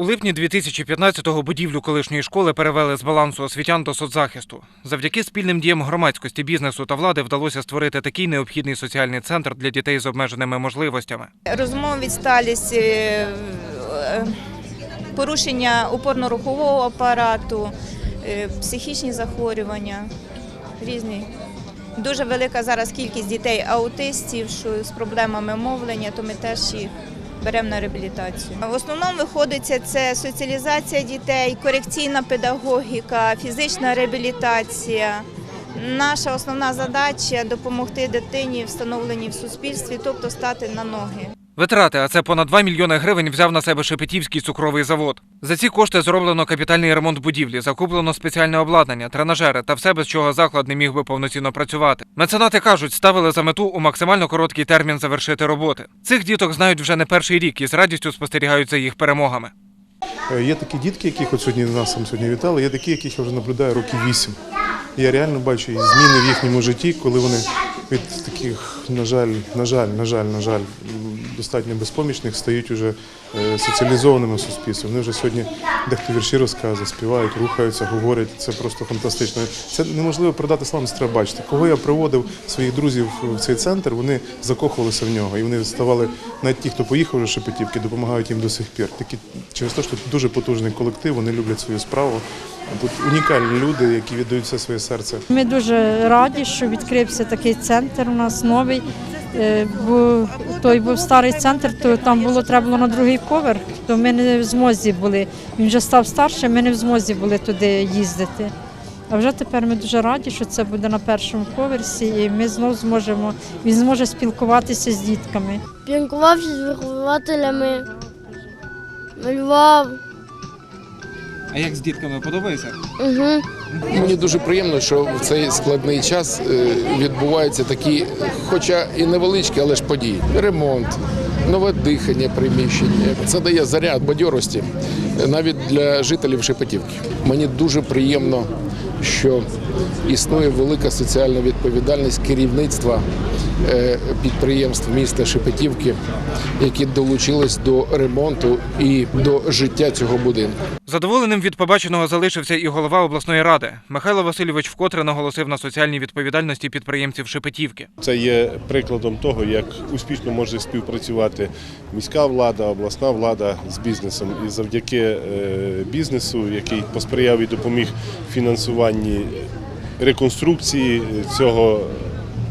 У липні 2015-го будівлю колишньої школи перевели з балансу освітян до соцзахисту. Завдяки спільним діям громадськості, бізнесу та влади вдалося створити такий необхідний соціальний центр для дітей з обмеженими можливостями. Розумова відсталість, е, е, порушення опорно-рухового апарату, е, психічні захворювання різні. Дуже велика зараз кількість дітей аутистів, що з проблемами мовлення, то ми теж їх беремо на реабілітацію. В основному виходиться це соціалізація дітей, корекційна педагогіка, фізична реабілітація. Наша основна задача допомогти дитині встановленій в суспільстві, тобто стати на ноги. Витрати, а це понад 2 мільйони гривень, взяв на себе Шепетівський цукровий завод. За ці кошти зроблено капітальний ремонт будівлі, закуплено спеціальне обладнання, тренажери та все, без чого заклад не міг би повноцінно працювати. Меценати кажуть, ставили за мету у максимально короткий термін завершити роботи. Цих діток знають вже не перший рік і з радістю спостерігають за їх перемогами. Е, Є такі дітки, яких от сьогодні нас сьогодні вітали, є такі, яких я вже наблюдаю років вісім. Я реально бачу зміни в їхньому житті, коли вони від таких, на жаль, на жаль, на жаль, на жаль, достатньо безпомічних стають уже е, соціалізованими в суспільстві. Вони вже сьогодні дехто вірші розказує, співають, рухаються, говорять. Це просто фантастично. Це неможливо передати словами, це треба бачити. Кого я приводив своїх друзів в цей центр, вони закохувалися в нього. І вони ставали, навіть ті, хто поїхав вже Шепетівки, допомагають їм до сих пір. Такі через те, що дуже потужний колектив, вони люблять свою справу. Тут унікальні люди, які віддають все своє серце. Ми дуже раді, що відкрився такий центр у нас новий. Е, той був старий центр, то там було треба було на другий поверх, то ми не в змозі були. Він вже став старшим, ми не в змозі були туди їздити. А вже тепер ми дуже раді, що це буде на першому поверсі, і ми знову зможемо він зможе спілкуватися з дітками. Спілкувався з вихователями, малював. А як з дітками подобається? Угу. Мені дуже приємно, що в цей складний час е, відбуваються такі, хоча і невеличкі, але ж події. Ремонт, нове дихання приміщення. Це дає заряд бадьорості е, навіть для жителів Шепетівки. Мені дуже приємно, що існує велика соціальна відповідальність керівництва е, підприємств міста Шепетівки, які долучились до ремонту і до життя цього будинку. Задоволеним від побаченого залишився і голова обласної ради. Михайло Васильович вкотре наголосив на соціальній відповідальності підприємців Шепетівки. Це є прикладом того, як успішно може співпрацювати міська влада, обласна влада з бізнесом. І завдяки е, бізнесу, який посприяв і допоміг фінансуванні реконструкції цього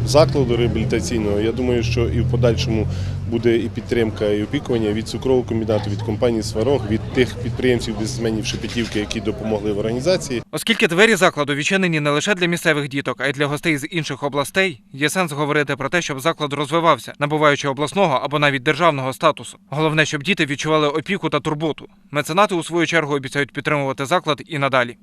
закладу реабілітаційного, я думаю, що і в подальшому буде і підтримка, і опікування від цукрового комбінату, від компанії Сварог, від тих підприємців, бізнесменів Шепетівки, які допомогли в організації. Оскільки двері закладу відчинені не лише для місцевих діток, а й для гостей з інших областей, є сенс говорити про те, щоб заклад розвивався, набуваючи обласного або навіть державного статусу. Головне, щоб діти відчували опіку та турботу. Меценати у свою чергу обіцяють підтримувати заклад і надалі.